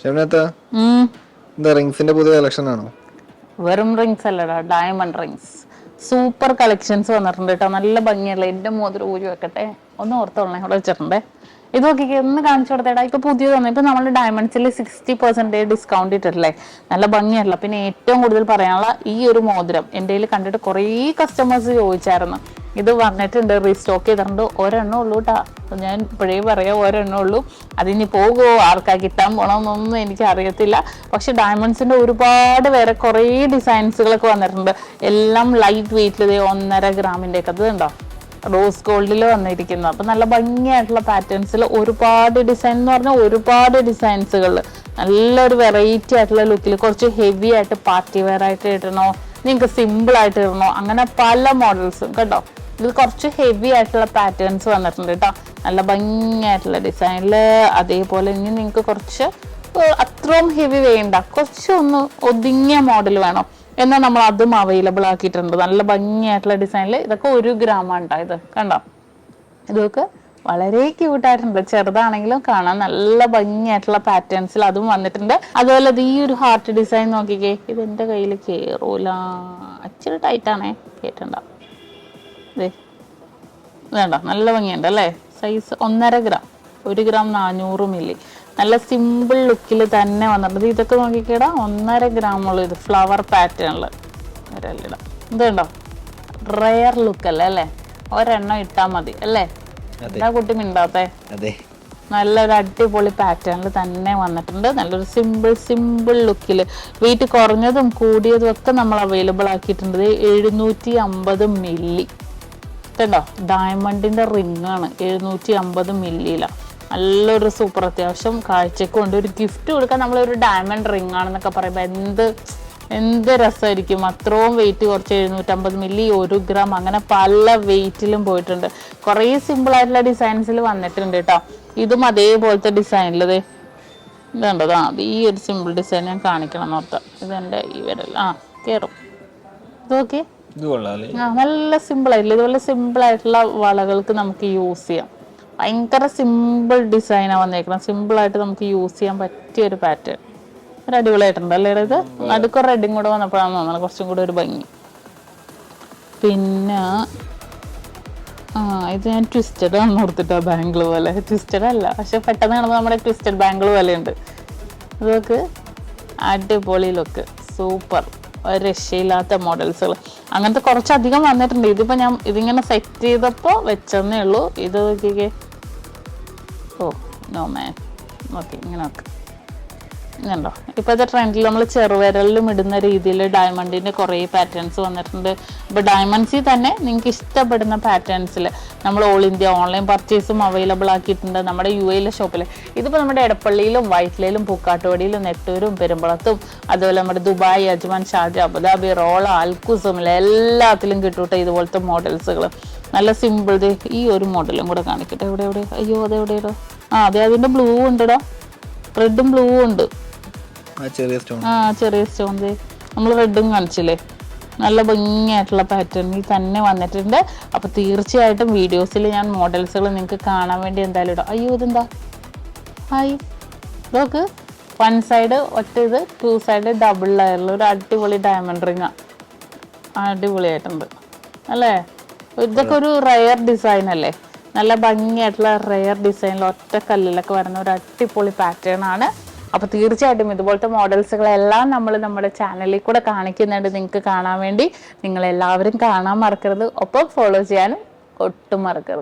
ഷെമിനത്ത. എന്താ റിങ്സിന്റെ പുതിയ കളക്ഷൻ ആണോ? വെറും റിങ്സ് അല്ലടാ ഡയമണ്ട് റിങ്സ് സൂപ്പർ കളക്ഷൻസ് വന്നിട്ടുണ്ട് കേട്ടോ നല്ല ഭംഗിയുള്ള എന്റെ മോതിരം ഊരി വെക്കട്ടെ. ഒന്ന് ഓർത്തോളണേ ഇവിടെ വെച്ചിട്ടുണ്ടേ. ഇത് നോക്കിക്കേ ഒന്ന് കാണിച്ചു കൊടുത്തേടാ. ഇപ്പൊ വന്നു. ഇപ്പൊ നമ്മൾ ഡയമണ്ട്സിൽ സിക്സ്റ്റി പെർസെന്റേജ് ഡിസ്കൗണ്ട് ഇട്ടിട്ടില്ലേ? നല്ല ഭംഗിയല്ല? പിന്നെ ഏറ്റവും കൂടുതൽ പറയാനുള്ള ഈ ഒരു മോതിരം എന്റെ കയ്യിൽ കണ്ടിട്ട് കുറേ കസ്റ്റമേഴ്സ് ചോദിച്ചായിരുന്നു. ഇത് വന്നിട്ടുണ്ട് റീസ്റ്റോക്ക് ചെയ്തിട്ടുണ്ട്. ഒരെണ്ണം ഉള്ളൂ കേട്ടാ ഞാൻ ഇപ്പോഴേ പറയാം ഓരോന്നേ ഉള്ളൂ. അതിനി പോകുമോ ആർക്കാ കിട്ടാൻ പോണമെന്നൊന്നും എനിക്ക് അറിയത്തില്ല പക്ഷെ ഡയമണ്ട്സിന്റെ ഒരുപാട് വേറെ കുറേ ഡിസൈൻസുകളൊക്കെ വന്നിട്ടുണ്ട്. എല്ലാം ലൈറ്റ് വെയിറ്റിൽ ഒന്നര ഗ്രാമിന്റെ ഒക്കെ അത് ഉണ്ടോ റോസ് ഗോൾഡിൽ വന്നിരിക്കുന്നു. അപ്പം നല്ല ഭംഗിയായിട്ടുള്ള പാറ്റേൺസിൽ ഒരുപാട് ഡിസൈൻ എന്ന് പറഞ്ഞാൽ ഒരുപാട് ഡിസൈൻസുകൾ നല്ലൊരു വെറൈറ്റി ആയിട്ടുള്ള ലുക്കിൽ കുറച്ച് ഹെവി ആയിട്ട് പാർട്ടി വെയർ ആയിട്ട് ഇടണോ? നിങ്ങൾക്ക് സിമ്പിൾ ആയിട്ട് ഇടണോ? അങ്ങനെ പല മോഡൽസും കേട്ടോ ഇത് കുറച്ച് ഹെവി ആയിട്ടുള്ള പാറ്റേൺസ് വന്നിട്ടുണ്ട് കേട്ടോ നല്ല ഭംഗിയായിട്ടുള്ള ഡിസൈനിൽ അതേപോലെ ഇനി നിങ്ങൾക്ക് കുറച്ച് അത്രയും ഹെവി വേണ്ട. കുറച്ചൊന്ന് ഒതുങ്ങിയ മോഡൽ വേണം. എന്നാൽ നമ്മൾ അതും അവൈലബിൾ ആക്കിയിട്ടുണ്ട്. നല്ല ഭംഗിയായിട്ടുള്ള ഡിസൈനിൽ ഇതൊക്കെ ഒരു ഗ്രാമാണ് ഇത്. കണ്ടോ? ഇതൊക്കെ വളരെ ക്യൂട്ടായിട്ടുണ്ട് ചെറുതാണെങ്കിലും കാണാൻ നല്ല ഭംഗിയായിട്ടുള്ള പാറ്റേൺസിൽ അതും വന്നിട്ടുണ്ട്. അതുപോലെ ഈ ഒരു ഹാർട്ട് ഡിസൈൻ നോക്കിക്കേ. ഇത് എന്റെ കയ്യിൽ കയറൂല അച്ചിരി ടൈറ്റാണേ കേട്ടുണ്ടാവും ദേ. വേണ്ട നല്ല ഭംഗിയുണ്ട് അല്ലേ? സൈസ് ഒന്നര ഗ്രാം ഒരു ഗ്രാം നാനൂറ് മില്ലി നല്ല സിമ്പിൾ ലുക്കിൽ തന്നെ വന്നിട്ടുണ്ട്. ഇതൊക്കെ നോക്കിക്കേടാ ഒന്നര ഗ്രാമുള്ള ഇത് ഫ്ലവർ പാറ്റേണിൽ ഒരല്ലിടാം ഇതുണ്ടോ റയർ ലുക്കല്ലേ അല്ലേ ഒരെണ്ണം ഇട്ടാൽ മതി അല്ലേ? എന്താ കുട്ടി മിണ്ടാത്തേ. അതെ. നല്ലൊരു അടിപൊളി പാറ്റേണിൽ തന്നെ വന്നിട്ടുണ്ട്. നല്ലൊരു സിമ്പിൾ സിമ്പിൾ ലുക്കിൽ വെയിറ്റ് കുറഞ്ഞതും കൂടിയതും ഒക്കെ നമ്മൾ അവൈലബിൾ ആക്കിയിട്ടുണ്ട്. എഴുന്നൂറ്റി അമ്പത് മില്ലി ഇതുണ്ടോ? ഡയമണ്ടിന്റെ റിംഗ് ആണ്. എഴുന്നൂറ്റി അമ്പത് മില്ലിയിലാണ് നല്ലൊരു സൂപ്പർ അത്യാവശ്യം കാഴ്ചക്ക് കൊണ്ട് ഒരു ഗിഫ്റ്റ് കൊടുക്കാൻ നമ്മളൊരു ഡയമണ്ട് റിംഗ് ആണെന്നൊക്കെ പറയുമ്പോൾ എന്ത് എന്ത് രസമായിരിക്കും അത്രയും വെയിറ്റ് കുറച്ച് എഴുന്നൂറ്റമ്പത് മില്ലി ഒരു ഗ്രാം അങ്ങനെ പല വെയിറ്റിലും പോയിട്ടുണ്ട്. കുറേ സിമ്പിളായിട്ടുള്ള ഡിസൈൻസിൽ വന്നിട്ടുണ്ട് കേട്ടോ ഇതും അതേപോലത്തെ ഡിസൈനിലത് ഇതുണ്ടത് ഇതുണ്ടോ? ആ ഈ ഒരു സിമ്പിൾ ഡിസൈൻ ഞാൻ കാണിക്കണം. നോർത്ത ഇതെന്റെ ഈ ആ കയറും ഓക്കെ ആ നല്ല സിമ്പിൾ ആയിട്ടില്ല. ഇതുപോലെ സിമ്പിൾ ആയിട്ടുള്ള വളകൾക്ക് നമുക്ക് യൂസ് ചെയ്യാം. ഭയങ്കര സിമ്പിൾ ഡിസൈനാണ് വന്നേക്കണം സിമ്പിൾ ആയിട്ട് നമുക്ക് യൂസ് ചെയ്യാൻ പറ്റിയ ഒരു പാറ്റേൺ ഒരു അടിപൊളിയായിട്ടുണ്ട് അല്ലേ ഇത്? നടുക്ക് റെഡിങ് കൂടെ വന്നപ്പോഴാണ് തോന്നുന്നത് കുറച്ചും കൂടെ ഒരു ഭംഗി. പിന്നെ ആ ഇത് ഞാൻ ട്വിസ്റ്റഡ് ആണ് ഓർത്തിട്ടാ. ബാംഗിൾ പോലെ. ട്വിസ്റ്റഡ് അല്ല. പക്ഷെ പെട്ടെന്ന് കാണുമ്പോൾ നമ്മുടെ ട്വിസ്റ്റഡ് ബാംഗിൾ പോലെ ഉണ്ട് ഇതൊക്കെ അടിപൊളി ലുക്ക് സൂപ്പർ രക്ഷയില്ലാത്ത മോഡൽസുകൾ അങ്ങനത്തെ കുറച്ചധികം വന്നിട്ടുണ്ട്. ഇതിപ്പോൾ ഞാൻ ഇതിങ്ങനെ സെറ്റ് ചെയ്തപ്പോൾ വെച്ചെന്നേ ഉള്ളൂ. ഇത് നോക്കിക്കേ. ഓ നോ മാൻ ഓക്കെ ഇങ്ങനെ നോക്ക്. ഇതുണ്ടോ ഇപ്പോഴത്തെ ട്രെൻഡിൽ നമ്മൾ ചെറുവിരലിലും ഇടുന്ന രീതിയിൽ ഡയമണ്ടിന്റെ കുറേ പാറ്റേൺസ് വന്നിട്ടുണ്ട്. ഇപ്പോൾ ഡയമണ്ട്സിൽ തന്നെ നിങ്ങൾക്ക് ഇഷ്ടപ്പെടുന്ന പാറ്റേൺസിൽ നമ്മൾ ഓൾ ഇന്ത്യ ഓൺലൈൻ പർച്ചേസും അവൈലബിൾ ആക്കിയിട്ടുണ്ട്. നമ്മുടെ യു എയിലെ ഷോപ്പിൽ ഇതിപ്പോൾ നമ്മുടെ എടപ്പള്ളിയിലും വൈറ്റിലയിലും പൂക്കാട്ടുപടിയിലും നെട്ടൂരും പെരുമ്പളത്തും അതുപോലെ നമ്മുടെ Dubai Ajman Sharjah Abu Dhabi Rolla അൽക്കുസുമിൽ എല്ലാത്തിലും കിട്ടൂട്ടെ ഇതുപോലത്തെ മോഡൽസുകൾ നല്ല സിമ്പിൾ ഈ ഒരു മോഡലും കൂടെ കാണിക്കട്ടെ. എവിടെ എവിടെ? അയ്യോ അതെവിടെയോ ആ അതെ അതിന്റെ ബ്ലൂ ഉണ്ടടാ? റെഡും ബ്ലൂ ഉണ്ട്. ചെറിയ സ്റ്റോൺ ആ ചെറിയ സ്റ്റോൺ നമ്മൾ റെഡും കാണിച്ചില്ലേ? നല്ല ഭംഗിയായിട്ടുള്ള പാറ്റേണിൽ തന്നെ വന്നിട്ടുണ്ട്. അപ്പൊ തീർച്ചയായിട്ടും വീഡിയോസിൽ ഞാൻ മോഡൽസുകൾ നിങ്ങൾക്ക് കാണാൻ വേണ്ടി എന്തായാലും ഇടാം. അയ്യോ ഇതെന്താ? ഹായ്. നോക്ക് വൺ സൈഡ് ഒറ്റ ഇത് ടു സൈഡ് ഡബിൾ ലെയറിൽ ഒരു അടിപൊളി ഡയമണ്ട് റിങ്ങാ അടിപൊളിയായിട്ടുണ്ട്. അല്ലേ? ഇതൊക്കെ ഒരു റയർ ഡിസൈൻ അല്ലേ? നല്ല ഭംഗിയായിട്ടുള്ള റയർ ഡിസൈനിൽ ഒറ്റ കല്ലിലൊക്കെ വരുന്ന ഒരു അടിപൊളി പാറ്റേൺ ആണ്. അപ്പൊ തീർച്ചയായിട്ടും ഇതുപോലത്തെ മോഡൽസുകളെല്ലാം നമ്മൾ നമ്മുടെ ചാനലിൽ കൂടെ കാണിക്കുന്നുണ്ട്. നിങ്ങൾക്ക് കാണാൻ വേണ്ടി നിങ്ങൾ എല്ലാവരും കാണാൻ മറക്കരുത്. ഒപ്പം ഫോളോ ചെയ്യാനും ഒട്ടും മറക്കരുത്.